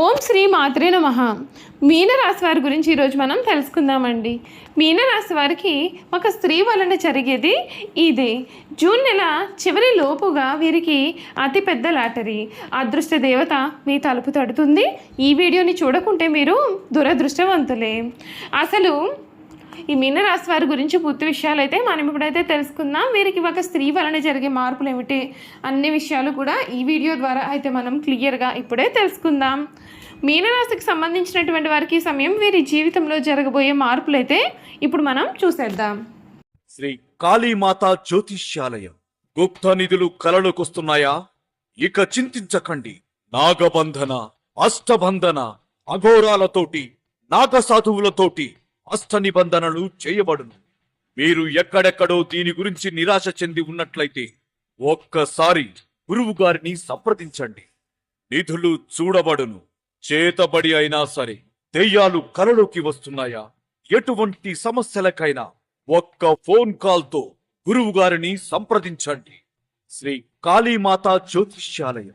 ఓం శ్రీ మాత్రే నమ. మీనరాశి వారి గురించి ఈరోజు మనం తెలుసుకుందామండి. మీనరాశి వారికి ఒక స్త్రీ వలన జరిగేది ఇదే. జూన్ నెల చివరి లోపుగా వీరికి అతిపెద్ద లాటరీ. అదృష్ట దేవత మీ తలుపు తడుతుంది. ఈ వీడియోని చూడకుంటే మీరు దురదృష్టవంతులే. అసలు ఈ మీనరాశి వారి గురించి పూర్తి విషయాలు అయితే మనం ఇప్పుడైతే తెలుసుకుందాం. వీరికి ఒక స్త్రీ వలన జరిగే మార్పులు ఏమిటి? అన్ని విషయాలు కూడా ఈ వీడియో ద్వారా అయితే మనం క్లియర్గా ఇప్పుడే తెలుసుకుందాం. మీనరాశికి సంబంధించినటువంటి వారికి సమయం వీరి జీవితంలో జరగబోయే మార్పులు అయితే ఇప్పుడు మనం చూసేద్దాం. శ్రీ కాళీమాత జ్యోతిష్యాలయం. గుప్త నిధులు కలలోకొస్తున్నాయా? ఇక చింతించకండి. నాగబంధన అష్టబంధన అఘోరాలతోటి నాగసాధువులతోటి అష్ట నిబంధనలు చేయబడును. మీరు ఎక్కడెక్కడో దీని గురించి నిరాశ చెంది ఉన్నట్లయితే ఒక్కసారి గురువు గారిని సంప్రదించండి. నిధులు చూడబడును. చేతబడి అయినా సరే దెయ్యాలు కలలోకి వస్తున్నాయా? ఎటువంటి సమస్యలకైనా ఒక్క ఫోన్ కాల్తో గురువు గారిని సంప్రదించండి. శ్రీ కాళీమాత జ్యోతిష్యాలయం.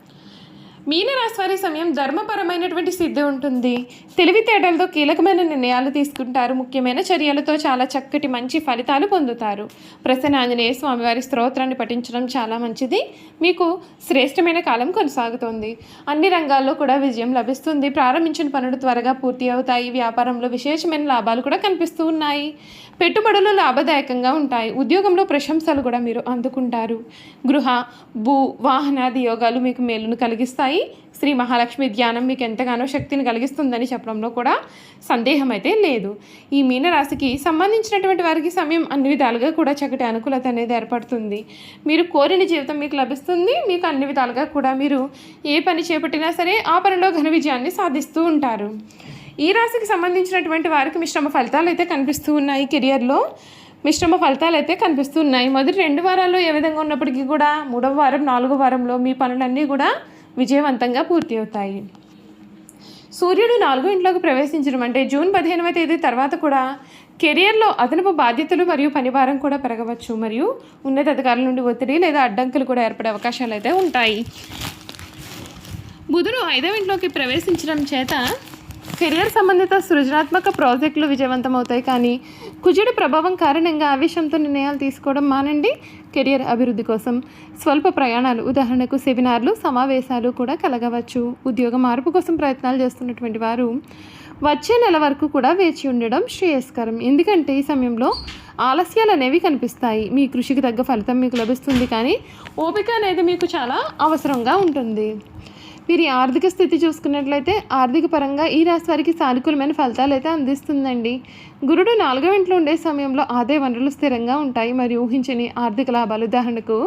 మీనరాశి వారి సమయం ధర్మపరమైనటువంటి సిద్ధి ఉంటుంది. తెలివితేటలతో కీలకమైన నిర్ణయాలు తీసుకుంటారు. ముఖ్యమైన చర్యలతో చాలా చక్కటి మంచి ఫలితాలు పొందుతారు. ప్రసన్న ఆంజనేయ స్వామివారి స్తోత్రాన్ని పఠించడం చాలా మంచిది. మీకు శ్రేష్టమైన కాలం కొనసాగుతోంది. అన్ని రంగాల్లో కూడా విజయం లభిస్తుంది. ప్రారంభించిన పనులు త్వరగా పూర్తి అవుతాయి. వ్యాపారంలో విశేషమైన లాభాలు కూడా కనిపిస్తూ ఉన్నాయి. పెట్టుబడులు లాభదాయకంగా ఉంటాయి. ఉద్యోగంలో ప్రశంసలు కూడా మీరు అందుకుంటారు. గృహ భూ వాహనాది యోగాలు మీకు మేలును కలిగిస్తాయి. శ్రీ మహాలక్ష్మి ధ్యానం మీకు ఎంతగానో శక్తిని కలిగిస్తుందని చెప్పడంలో కూడా సందేహం అయితే లేదు. ఈ మీనరాశికి సంబంధించినటువంటి వారికి సమయం అన్ని విధాలుగా కూడా చక్కటి అనుకూలత అనేది ఏర్పడుతుంది. మీరు కోరిన జీవితం మీకు లభిస్తుంది. మీకు అన్ని విధాలుగా కూడా మీరు ఏ పని చేపట్టినా సరే ఆ పనిలో ఘన విజయాన్ని సాధిస్తూ ఉంటారు. ఈ రాశికి సంబంధించినటువంటి వారికి మిశ్రమ ఫలితాలు అయితే కనిపిస్తూ ఉన్నాయి కెరియర్లో. మిశ్రమ ఫలితాలు అయితే కనిపిస్తున్నాయి మొదటి రెండు వారాల్లో ఏ విధంగా ఉన్నప్పటికీ కూడా మూడవ వారం నాలుగో వారంలో మీ పనులన్నీ కూడా విజయవంతంగా పూర్తి అవుతాయి. సూర్యుడు నాలుగో ఇంట్లోకి ప్రవేశించడం అంటే జూన్ పదిహేనవ తేదీ తర్వాత కూడా కెరియర్లో అదనపు బాధ్యతలు మరియు పనిభారం కూడా పెరగవచ్చు. మరియు ఉన్నతాధికారుల నుండి ఒత్తిడి లేదా అడ్డంకులు కూడా ఏర్పడే అవకాశాలు అయితే ఉంటాయి. బుధుడు ఐదవ ఇంట్లోకి ప్రవేశించడం చేత కెరియర్ సంబంధిత సృజనాత్మక ప్రాజెక్టులు విజయవంతమవుతాయి కానీ కుజుడి ప్రభావం కారణంగా ఆవేశంతో నిర్ణయాలు తీసుకోవడం మానండి. కెరియర్ అభివృద్ధి కోసం స్వల్ప ప్రయాణాలు ఉదాహరణకు సెమినార్లు సమావేశాలు కూడా కలగవచ్చు. ఉద్యోగ మార్పు కోసం ప్రయత్నాలు చేస్తున్నటువంటి వారు వచ్చే నెల వరకు కూడా వేచి ఉండడం శ్రేయస్కరం. ఎందుకంటే ఈ సమయంలో ఆలస్యాలు అనేవి కనిపిస్తాయి. మీ కృషికి తగ్గ ఫలితం మీకు లభిస్తుంది కానీ ఓపిక అనేది మీకు చాలా అవసరంగా ఉంటుంది. వీరి ఆర్థిక స్థితి చూసుకున్నట్లయితే ఆర్థిక పరంగా ఈ రాశి వారికి సానుకూలమైన ఫలితాలు అయితే అందిస్తుందండి. గురుడు నాలుగవ ఇంట్లో ఉండే సమయంలో ఆదాయ వనరులు స్థిరంగా ఉంటాయి. మరియు ఊహించని ఆర్థిక లాభాలు. ఉదాహరణకు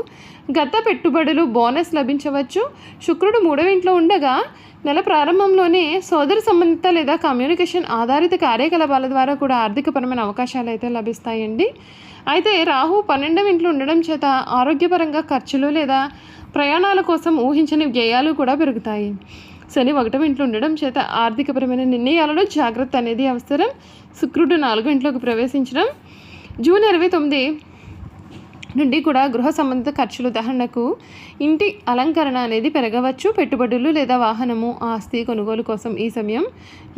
గత పెట్టుబడులు బోనస్ లభించవచ్చు. శుక్రుడు మూడవ ఇంట్లో ఉండగా నెల ప్రారంభంలోనే సోదర సంబంధిత లేదా కమ్యూనికేషన్ ఆధారిత కార్యకలాపాల ద్వారా కూడా ఆర్థికపరమైన అవకాశాలు అయితే లభిస్తాయండి. అయితే రాహు పన్నెండవ ఇంట్లో ఉండడం చేత ఆరోగ్యపరంగా ఖర్చులు లేదా ప్రయాణాల కోసం ఊహించని వ్యయాలు కూడా పెరుగుతాయి. శని ఒకటవ ఇంట్లో ఉండడం చేత ఆర్థికపరమైన నిర్ణయాలలో జాగ్రత్త అనేది అవసరం. శుక్రుడు నాలుగో ఇంట్లోకి ప్రవేశించడం. జూన్ ఇరవై తొమ్మిది నుండి కూడా గృహ సంబంధిత ఖర్చులు ఉదాహరణకు ఇంటి అలంకరణ అనేది పెరగవచ్చు. పెట్టుబడులు లేదా వాహనము ఆస్తి కొనుగోలు కోసం ఈ సమయం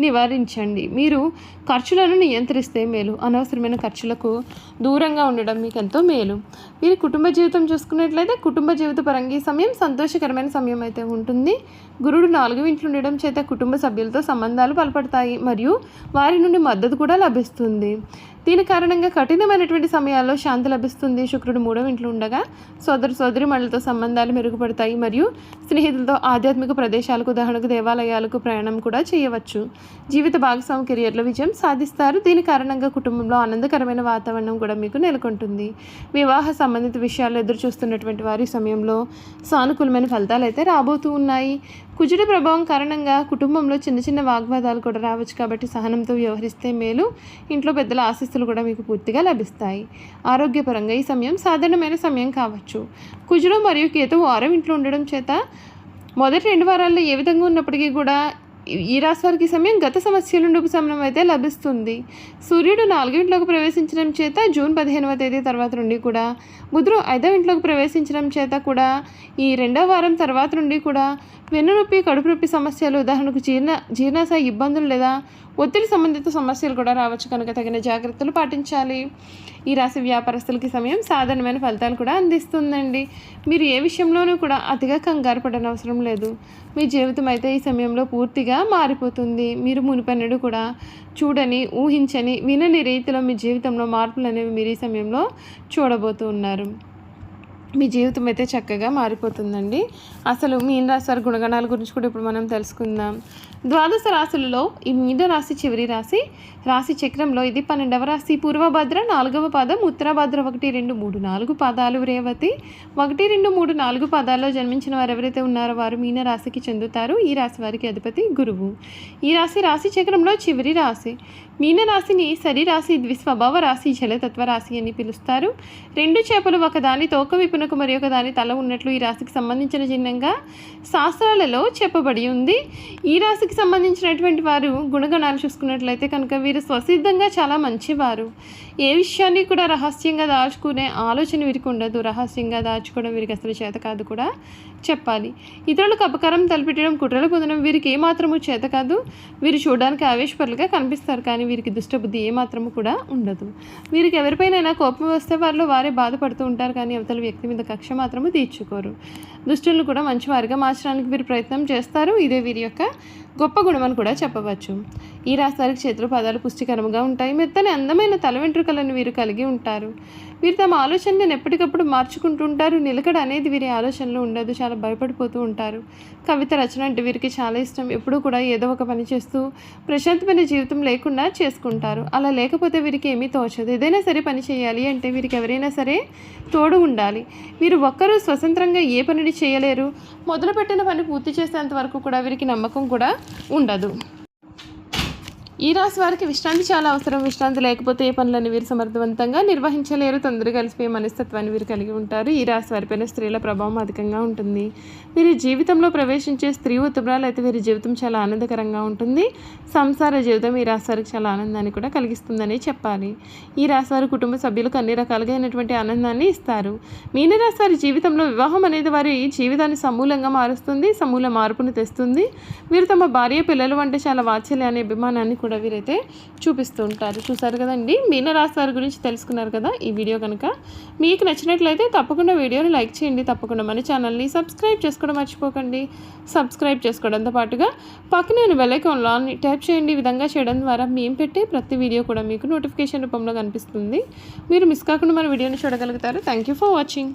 నివారించండి. మీరు ఖర్చులను నియంత్రిస్తే మేలు. అనవసరమైన ఖర్చులకు దూరంగా ఉండడం మీకు ఎంతో మేలు. మీరు కుటుంబ జీవితం చూసుకున్నట్లయితే కుటుంబ జీవిత పరంగా ఈ సమయం సంతోషకరమైన సమయం అయితే ఉంటుంది. గురుడు నాలుగు ఇంట్లో ఉండడం చేత కుటుంబ సభ్యులతో సంబంధాలు బలపడతాయి మరియు వారి నుండి మద్దతు కూడా లభిస్తుంది. దీని కారణంగా కఠినమైనటువంటి సమయాల్లో శాంతి లభిస్తుంది. శుక్రుడు మూడవ ఇంట్లో ఉండగా సోదరు సోదరి మళ్ళతో సంబంధాలు మెరుగుపడతాయి మరియు స్నేహితులతో ఆధ్యాత్మిక ప్రదేశాలకు ఉదాహరణకు దేవాలయాలకు ప్రయాణం కూడా చేయవచ్చు. జీవిత భాగస్వామి కెరియర్లో విజయం సాధిస్తారు. దీని కారణంగా కుటుంబంలో ఆనందకరమైన వాతావరణం కూడా మీకు నెలకొంటుంది. వివాహ సంబంధిత విషయాలు ఎదురు చూస్తున్నటువంటి వారి సమయంలో సానుకూలమైన ఫలితాలు అయితే రాబోతూ ఉన్నాయి. కుజుడి ప్రభావం కారణంగా కుటుంబంలో చిన్న చిన్న వాగ్వాదాలు కూడా రావచ్చు కాబట్టి సహనంతో వ్యవహరిస్తే మేలు. ఇంట్లో పెద్దల ఆశీస్సులు కూడా మీకు పూర్తిగా లభిస్తాయి. ఆరోగ్యపరంగా ఈ సమయం సాధారణమైన సమయం కావచ్చు. కుజుడు మరియు కేతువు వారం ఇంట్లో ఉండడం చేత మొదటి రెండు వారాల్లో ఏ విధంగా ఉన్నప్పటికీ కూడా ఈ- ఈ రాశి వారికి సమయం గత సమస్యల నుండి ఉపశమనం అయితే లభిస్తుంది. సూర్యుడు నాలుగో ఇంట్లోకి ప్రవేశించడం చేత జూన్ పదిహేనవ తేదీ తర్వాత నుండి కూడా బుధుడు ఐదవ ఇంట్లోకి ప్రవేశించడం చేత కూడా ఈ రెండవ వారం తర్వాత నుండి కూడా వెన్నునొప్పి కడుపు నొప్పి సమస్యలు ఉదాహరణకు జీర్ణ జీర్ణాశయ ఇబ్బందులు లేదా ఒత్తిడి సంబంధిత సమస్యలు కూడా రావచ్చు కనుక తగిన జాగ్రత్తలు పాటించాలి. ఈ రాశి వ్యాపారస్తులకి సమయం సాధారణమైన ఫలితాలు కూడా అందిస్తుందండి. మీరు ఏ విషయంలోనూ కూడా అతిగా కంగారు పడనవసరం అవసరం లేదు. మీ జీవితం అయితే ఈ సమయంలో పూర్తిగా మారిపోతుంది. మీరు మునిపెన్నడు కూడా చూడని ఊహించని వినని రీతిలో మీ జీవితంలో మార్పులు అనేవి మీరు ఈ సమయంలో చూడబోతూ ఉన్నారు. మీ జీవితం అయితే చక్కగా మారిపోతుందండి. అసలు మీన రాశి వారి గుణగణాల గురించి కూడా ఇప్పుడు మనం తెలుసుకుందాం. ద్వాదశ రాశులలో ఈ మీన రాశి చివరి రాశి రాశి చక్రంలో ఇది పన్నెండవ రాశి పూర్వభద్ర నాలుగవ పాదం ఉత్తరభద్ర ఒకటి రెండు మూడు నాలుగు పాదాలు రేవతి. ఒకటి రెండు మూడు నాలుగు పాదాల్లో జన్మించిన వారు ఎవరైతే ఉన్నారో వారు మీన రాశికి చెందుతారు. ఈ రాశి వారికి అధిపతి గురువు. ఈ రాశి రాశి చక్రంలో చివరి రాశి. మీన రాశిని సరి రాశి ద్విస్వభావ రాశి జలతత్వ రాశి అని పిలుస్తారు. రెండు చేపలు ఒకదాని తోక ఒకదానికి మరి ఒకదాని తల ఉన్నట్లు ఈ రాశికి సంబంధించిన చిహ్నంగా శాస్త్రాలలో చెప్పబడి ఉంది. ఈ రాశికి సంబంధించినటువంటి వారు గుణగణాలు చూసుకున్నట్లయితే కనుక వీరు స్వసిద్ధంగా చాలా మంచివారు. ఏ విషయాన్ని కూడా రహస్యంగా దాచుకునే ఆలోచన వీరికి ఉండదు. రహస్యంగా దాచుకోవడం వీరికి అసలు చేత కాదు కూడా చెప్పాలి. ఇతరులకు అపకారం తలపెట్టడం కుట్రలు పొందడం వీరికి ఏమాత్రము చేత కాదు. వీరు చూడడానికి ఆవేశపరులుగా కనిపిస్తారు. కానీ వీరికి దుష్టబుద్ధి ఏమాత్రము కూడా ఉండదు. వీరికి ఎవరిపైనైనా కోపం వస్తే వారిలో వారే బాధపడుతూ ఉంటారు. కానీ అవతల వ్యక్తి మీద కక్ష మాత్రము తీర్చుకోరు. దుష్టులను కూడా మంచివారిగా మార్చడానికి వీరు ప్రయత్నం చేస్తారు. ఇదే వీరి యొక్క గొప్ప గుణమని కూడా చెప్పవచ్చు. ఈ రాశి వారికి చేతులు పదాలు పుష్టికరంగా ఉంటాయి. మెత్తని అందమైన తల వెంట్రుకలను వీరు కలిగి ఉంటారు. వీరు తమ ఆలోచనలను ఎప్పటికప్పుడు మార్చుకుంటూ ఉంటారు. నిలకడ అనేది వీరి ఆలోచనలో ఉండదు. చాలా భయపడిపోతూ ఉంటారు. కవిత రచన అంటే వీరికి చాలా ఇష్టం. ఎప్పుడూ కూడా ఏదో ఒక పని చేస్తూ ప్రశాంతమైన జీవితం లేకుండా చేసుకుంటారు. అలా లేకపోతే వీరికి ఏమీ తోచదు. ఏదైనా సరే పని చేయాలి అంటే వీరికి ఎవరైనా సరే తోడు ఉండాలి. వీరు ఒక్కరూ స్వతంత్రంగా ఏ పనిని చేయలేరు. మొదలుపెట్టిన పని పూర్తి చేసేంత వరకు కూడా వీరికి నమ్మకం కూడా ఉండదు ఈ రాశి వారికి విశ్రాంతి చాలా అవసరం. విశ్రాంతి లేకపోతే ఏ పనులను వీరు సమర్థవంతంగా నిర్వహించలేరు. తొందరగా కలిసిపోయే మనస్తత్వాన్ని వీరు కలిగి ఉంటారు. ఈ రాశి వారిపైన స్త్రీల ప్రభావం అధికంగా ఉంటుంది. వీరి జీవితంలో ప్రవేశించే స్త్రీ ఉత్తరాలు అయితే వీరి జీవితం చాలా ఆనందకరంగా ఉంటుంది. సంసార జీవితం ఈ రాశి వారికి చాలా ఆనందాన్ని కూడా కలిగిస్తుందని చెప్పాలి. ఈ రాశి వారి కుటుంబ సభ్యులకు అన్ని రకాలుగా అయినటువంటి ఆనందాన్ని ఇస్తారు. మీనరాశి వారి జీవితంలో వివాహం అనేది వారి జీవితాన్ని సమూలంగా మారుస్తుంది సమూల మార్పును తెస్తుంది. వీరు తమ భార్య పిల్లలు వంటి చాలా వాత్సల్యాన్ని అభిమానాన్ని కూడా వీరైతే చూపిస్తూ ఉంటారు. చూసారు కదండి? మీనరాశి వారి గురించి తెలుసుకున్నారు కదా ఈ వీడియో కనుక. మీకు నచ్చినట్లయితే తప్పకుండా వీడియోని లైక్ చేయండి. తప్పకుండా మన ఛానల్ని సబ్స్క్రైబ్ చేసుకోవడం మర్చిపోకండి. సబ్స్క్రైబ్ చేసుకోవడంతో పాటుగా పక్కనే బెల్లైకాన్లో ట్యాప్ చేయండి. ఈ విధంగా చేయడం ద్వారా మేము పెట్టే ప్రతి వీడియో కూడా మీకు నోటిఫికేషన్ రూపంలో కనిపిస్తుంది. మీరు మిస్ కాకుండా మన వీడియోని చూడగలుగుతారు. Thank you for watching.